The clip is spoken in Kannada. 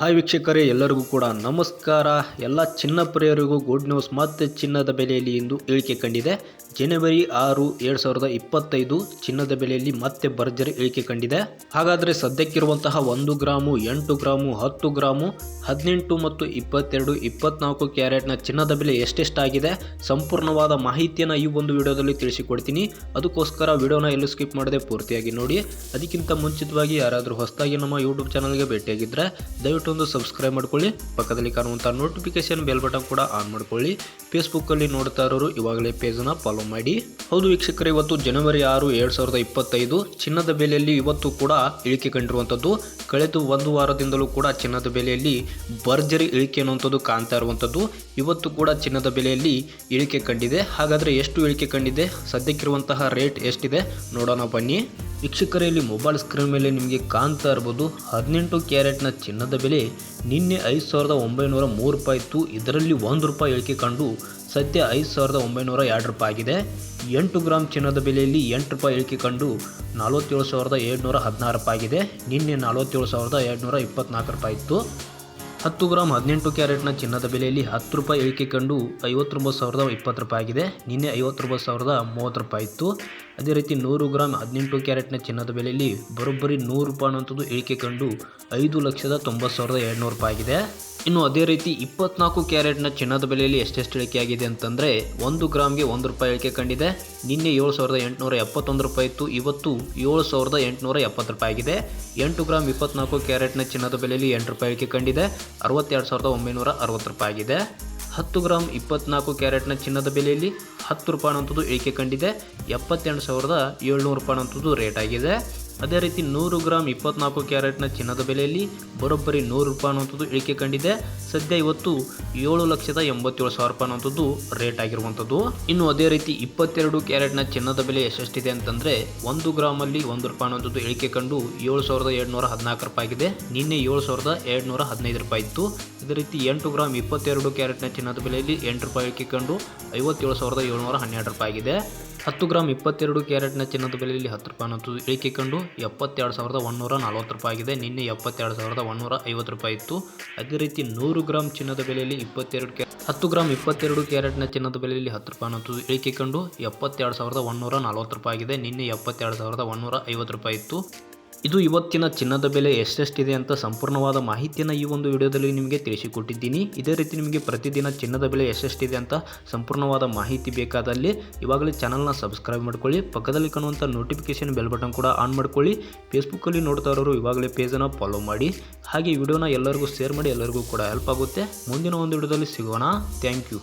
ಹಾಯ್ ವೀಕ್ಷಕರೇ, ಎಲ್ಲರಿಗೂ ಕೂಡ ನಮಸ್ಕಾರ. ಎಲ್ಲ ಚಿನ್ನ ಪ್ರಿಯರಿಗೂ ಗುಡ್ ನ್ಯೂಸ್ ಮತ್ತೆ ಚಿನ್ನದ ಬೆಲೆಯಲ್ಲಿ ಇಂದು ಇಳಿಕೆ ಕಂಡಿದೆ. ಜನವರಿ ಆರು, ಎರಡು ಸಾವಿರದ ಇಪ್ಪತ್ತೈದು ಚಿನ್ನದ ಬೆಲೆಯಲ್ಲಿ ಮತ್ತೆ ಭರ್ಜರಿ ಇಳಿಕೆ ಕಂಡಿದೆ. ಹಾಗಾದರೆ ಸದ್ಯಕ್ಕಿರುವಂತಹ ಒಂದು ಗ್ರಾಮು, ಎಂಟು ಗ್ರಾಮು, ಹತ್ತು ಗ್ರಾಮು, ಹದಿನೆಂಟು ಮತ್ತು ಇಪ್ಪತ್ತೆರಡು, ಇಪ್ಪತ್ನಾಲ್ಕು ಕ್ಯಾರೆಟ್ನ ಚಿನ್ನದ ಬೆಲೆ ಎಷ್ಟೆಷ್ಟಾಗಿದೆ? ಸಂಪೂರ್ಣವಾದ ಮಾಹಿತಿಯನ್ನು ಈ ಒಂದು ವಿಡಿಯೋದಲ್ಲಿ ತಿಳಿಸಿಕೊಡ್ತೀನಿ. ಅದಕ್ಕೋಸ್ಕರ ವಿಡಿಯೋನ ಎಲ್ಲೂ ಸ್ಕಿಪ್ ಮಾಡದೆ ಪೂರ್ತಿಯಾಗಿ ನೋಡಿ. ಅದಕ್ಕಿಂತ ಮುಂಚಿತವಾಗಿ ಯಾರಾದರೂ ಹೊಸದಾಗಿ ನಮ್ಮ ಯೂಟ್ಯೂಬ್ ಚಾನಲ್ಗೆ ಭೇಟಿಯಾಗಿದ್ದರೆ ದಯವಿಟ್ಟು ಒಂದು ಸಬ್ಸ್ಕ್ರೈಬ್ ಮಾಡ್ಕೊಳ್ಳಿ. ಪಕ್ಕದಲ್ಲಿ ಕಾಣುವಂಥ ನೋಟಿಫಿಕೇಶನ್ ಬೆಲ್ ಬಟನ್ ಕೂಡ ಆನ್ ಮಾಡ್ಕೊಳ್ಳಿ. ಫೇಸ್ಬುಕ್ಕಲ್ಲಿ ನೋಡ್ತಾ ಇರೋರು ಇವಾಗಲೇ ಪೇಜನ್ನು ಫಾಲೋ ಮಾಡಿ. ಹೌದು ವೀಕ್ಷಕರೇ, ಇವತ್ತು ಜನವರಿ ಆರು, ಎರಡು ಸಾವಿರದ ಇಪ್ಪತ್ತೈದು. ಚಿನ್ನದ ಬೆಲೆಯಲ್ಲಿ ಇವತ್ತು ಕೂಡ ಇಳಿಕೆ ಕಂಡಿರುವಂಥದ್ದು. ಕಳೆದ ಒಂದು ವಾರದಿಂದಲೂ ಕೂಡ ಚಿನ್ನದ ಬೆಲೆಯಲ್ಲಿ ಭರ್ಜರಿ ಇಳಿಕೆ ಅನ್ನುವಂಥದ್ದು ಕಾಣ್ತಾ ಇರುವಂಥದ್ದು. ಇವತ್ತು ಕೂಡ ಚಿನ್ನದ ಬೆಲೆಯಲ್ಲಿ ಇಳಿಕೆ ಕಂಡಿದೆ. ಹಾಗಾದರೆ ಎಷ್ಟು ಇಳಿಕೆ ಕಂಡಿದೆ? ಸದ್ಯಕ್ಕಿರುವಂತಹ ರೇಟ್ ಎಷ್ಟಿದೆ? ನೋಡೋಣ ಬನ್ನಿ. ವೀಕ್ಷಕರೇ ಇಲ್ಲಿ ಮೊಬೈಲ್ ಸ್ಕ್ರೀನ್ ಮೇಲೆ ನಿಮಗೆ ಕಾಣ್ತಾ ಇರ್ಬೋದು ಹದಿನೆಂಟು ಕ್ಯಾರೆಟ್ನ ಚಿನ್ನದ ಬೆಲೆ ನಿನ್ನೆ ಐದು ಸಾವಿರದ ಒಂಬೈನೂರ ಮೂರು ರೂಪಾಯಿ ಇತ್ತು. ಇದರಲ್ಲಿ ಒಂದು ರೂಪಾಯಿ ಇಳಿಕೆ ಕಂಡು ಸದ್ಯ ಐದು ಸಾವಿರದ ಒಂಬೈನೂರ ಎರಡು ರೂಪಾಯಿ ಆಗಿದೆ. ಎಂಟು ಗ್ರಾಮ್ ಚಿನ್ನದ ಬೆಲೆಯಲ್ಲಿ ಎಂಟು ರೂಪಾಯಿ ಇಳಿಕೆ ಕಂಡು ನಲವತ್ತೇಳು ಸಾವಿರದ ಏಳ್ನೂರ ಹದಿನಾರು ರೂಪಾಯಿ ಆಗಿದೆ. ನಿನ್ನೆ ನಲವತ್ತೇಳು ಸಾವಿರದ ಏಳ್ನೂರ ಇಪ್ಪತ್ನಾಲ್ಕು ರೂಪಾಯಿ ಇತ್ತು. ಹತ್ತು ಗ್ರಾಮ್ ಹದಿನೆಂಟು ಕ್ಯಾರೆಟ್ನ ಚಿನ್ನದ ಬೆಲೆಯಲ್ಲಿ ಹತ್ತು ರೂಪಾಯಿ ಇಳಿಕೆ ಕಂಡು ಐವತ್ತೊಂಬತ್ತು ಸಾವಿರದ ಇಪ್ಪತ್ತು ರೂಪಾಯಿ ಆಗಿದೆ. ನಿನ್ನೆ ಐವತ್ತೊಂಬತ್ತು ಸಾವಿರದ ಮೂವತ್ತು ರೂಪಾಯಿ ಇತ್ತು. ಅದೇ ರೀತಿ ನೂರು ಗ್ರಾಮ್ ಹದಿನೆಂಟು ಕ್ಯಾರೆಟ್ನ ಚಿನ್ನದ ಬೆಲೆಯಲ್ಲಿ ಬರೋಬ್ಬರಿ ನೂರು ರೂಪಾಯಿ ಅನ್ನೋಂಥದ್ದು ಇಳಿಕೆ ಕಂಡು ಐದು ಲಕ್ಷದ ತೊಂಬತ್ತು ಸಾವಿರದ ಎರಡುನೂರು ರೂಪಾಯಿ ಆಗಿದೆ. ಇನ್ನು ಅದೇ ರೀತಿ ಇಪ್ಪತ್ನಾಲ್ಕು ಕ್ಯಾರೆಟ್ನ ಚಿನ್ನದ ಬೆಲೆಯಲ್ಲಿ ಎಷ್ಟೆಷ್ಟು ಇಳಿಕೆ ಆಗಿದೆ ಅಂತಂದರೆ ಒಂದು ಗ್ರಾಮ್ಗೆ ಒಂದು ರೂಪಾಯಿ ಇಳಿಕೆ ಕಂಡಿದೆ. ನಿನ್ನೆ ಏಳು ಸಾವಿರದ ಎಂಟುನೂರ ಎಪ್ಪತ್ತೊಂದು ರೂಪಾಯಿ ಇತ್ತು. ಇವತ್ತು ಏಳು ಸಾವಿರದ ಎಂಟುನೂರ ಎಪ್ಪತ್ತು ರೂಪಾಯಿ ಆಗಿದೆ. ಎಂಟು ಗ್ರಾಮ್ ಇಪ್ಪತ್ನಾಲ್ಕು ಕ್ಯಾರೆಟ್ನ ಚಿನ್ನದ ಬೆಲೆಯಲ್ಲಿ ಎಂಟು ರೂಪಾಯಿ ಇಳಿಕೆ ಕಂಡಿದೆ. ಅರವತ್ತೆರಡು ಸಾವಿರದ ಒಂಬೈನೂರ ಅರವತ್ತು ರೂಪಾಯಿ ಆಗಿದೆ. ಹತ್ತು ಗ್ರಾಮ್ ಇಪ್ಪತ್ನಾಲ್ಕು ಕ್ಯಾರೆಟ್ನ ಚಿನ್ನದ ಬೆಲೆಯಲ್ಲಿ ಹತ್ತು ರೂಪಾಯಿ ಅನ್ನೋಂಥದ್ದು ಏಕೆ ಕಂಡಿದೆ? ಎಪ್ಪತ್ತೆಂಟು ಸಾವಿರದ ಏಳ್ನೂರು ರೂಪಾಯಿ ಅನ್ನೋಂಥದ್ದು ರೇಟ್ ಆಗಿದೆ. ಅದೇ ರೀತಿ ನೂರು ಗ್ರಾಮ್ ಇಪ್ಪತ್ನಾಲ್ಕು ಕ್ಯಾರೆಟ್ನ ಚಿನ್ನದ ಬೆಲೆಯಲ್ಲಿ ಬರೋಬ್ಬರಿ ನೂರು ರೂಪಾಯಿ ಅನ್ನುವಂಥದ್ದು ಇಳಿಕೆ ಕಂಡಿದೆ. ಸದ್ಯ ಇವತ್ತು ಏಳು ಲಕ್ಷದ ಎಂಬತ್ತೇಳು ಸಾವಿರ ರೂಪಾಯಿ ಅನ್ನುವಂಥದ್ದು ರೇಟ್ ಆಗಿರುವಂಥದ್ದು. ಇನ್ನು ಅದೇ ರೀತಿ ಇಪ್ಪತ್ತೆರಡು ಕ್ಯಾರೆಟ್ನ ಚಿನ್ನದ ಬೆಲೆ ಎಷ್ಟೆಷ್ಟಿದೆ ಅಂತಂದರೆ ಒಂದು ಗ್ರಾಮಲ್ಲಿ ಒಂದು ರೂಪಾಯಿ ಅನ್ನುವಂಥದ್ದು ಇಳಿಕೆ ಕಂಡು ಏಳು ಸಾವಿರದ ಏಳ್ನೂರ ಹದಿನಾಲ್ಕು ರೂಪಾಯಿ ಆಗಿದೆ. ನಿನ್ನೆ ಏಳು ಸಾವಿರದ ಏಳ್ನೂರ ಹದಿನೈದು ರೂಪಾಯಿ ಇತ್ತು. ಅದೇ ರೀತಿ ಎಂಟು ಗ್ರಾಮ್ ಇಪ್ಪತ್ತೆರಡು ಕ್ಯಾರೆಟ್ನ ಚಿನ್ನದ ಬೆಲೆಯಲ್ಲಿ ಎಂಟು ರೂಪಾಯಿ ಇಳಿಕೆ ಕಂಡು ಐವತ್ತೇಳು ಸಾವಿರದ ಏಳ್ನೂರ ಹನ್ನೆರಡು ರೂಪಾಯಿ ಆಗಿದೆ. ಹತ್ತು ಗ್ರಾಮ್ ಇಪ್ಪತ್ತೆರಡು ಕ್ಯಾರೆಟ್ನ ಚಿನ್ನದ ಬೆಲೆಯಲ್ಲಿ ಹತ್ತು ರೂಪಾಯಿ ಅನ್ನೋದು ಇಳಿಕೆ ಕಂಡು ಎಪ್ಪತ್ತೆರಡು ಸಾವಿರದ ಒಂದೂರ ನಲ್ವತ್ತು ರೂಪಾಯಿ ಆಗಿದೆ ನಿನ್ನೆ ಎಪ್ಪತ್ತೆರಡು ಸಾವಿರದ ಒಂದೂರ ಐವತ್ತು ರೂಪಾಯಿ ಇತ್ತು. ಅದೇ ರೀತಿ ನೂರು ಗ್ರಾಮ್ ಚಿನ್ನದ ಬೆಲೆಯಲ್ಲಿ ಇಪ್ಪತ್ತೆರಡು ಕ್ಯಾ, ಹತ್ತು ಗ್ರಾಮ್ ಇಪ್ಪತ್ತೆರಡು ಕ್ಯಾರೆಟ್ನ ಚಿನ್ನದ ಬೆಲೆಯಲ್ಲಿ ಹತ್ತು ರೂಪಾಯಿ ಅನ್ನೋದು ಇಳಿಕೆ ಕಂಡು ಎಪ್ಪತ್ತೆರಡು ಸಾವಿರದ ಒಂದೂರ ನಲವತ್ತು ರೂಪಾಯಿ ಆಗಿದೆ ನಿನ್ನೆ ಎಪ್ಪತ್ತೆರಡು ಸಾವಿರದ ಒಂದೂರ ಐವತ್ತು ರೂಪಾಯಿ ಇತ್ತು. ಇದು ಇವತ್ತಿನ ಚಿನ್ನದ ಬೆಲೆ ಎಷ್ಟೆಷ್ಟಿದೆ ಅಂತ ಸಂಪೂರ್ಣವಾದ ಮಾಹಿತಿಯನ್ನು ಈ ಒಂದು ವಿಡಿಯೋದಲ್ಲಿ ನಿಮಗೆ ತಿಳಿಸಿಕೊಟ್ಟಿದ್ದೀನಿ. ಇದೇ ರೀತಿ ನಿಮಗೆ ಪ್ರತಿದಿನ ಚಿನ್ನದ ಬೆಲೆ ಎಷ್ಟೆಷ್ಟಿದೆ ಅಂತ ಸಂಪೂರ್ಣವಾದ ಮಾಹಿತಿ ಬೇಕಾದಲ್ಲಿ ಇವಾಗಲೇ ಚಾನಲ್ನ ಸಬ್ಸ್ಕ್ರೈಬ್ ಮಾಡ್ಕೊಳ್ಳಿ, ಪಕ್ಕದಲ್ಲಿ ಕಾಣುವಂಥ ನೋಟಿಫಿಕೇಶನ್ ಬೆಲ್ ಬಟನ್ ಕೂಡ ಆನ್ ಮಾಡ್ಕೊಳ್ಳಿ ಫೇಸ್ಬುಕ್ಕಲ್ಲಿ ನೋಡ್ತಾ ಇರೋರು ಇವಾಗಲೇ ಪೇಜನ್ನು ಫಾಲೋ ಮಾಡಿ. ಹಾಗೆ ವಿಡಿಯೋನ ಎಲ್ಲರಿಗೂ ಶೇರ್ ಮಾಡಿ ಎಲ್ಲರಿಗೂ ಕೂಡ ಹೆಲ್ಪ್ ಆಗುತ್ತೆ. ಮುಂದಿನ ಒಂದು ವಿಡಿಯೋದಲ್ಲಿ ಸಿಗೋಣ. Thank you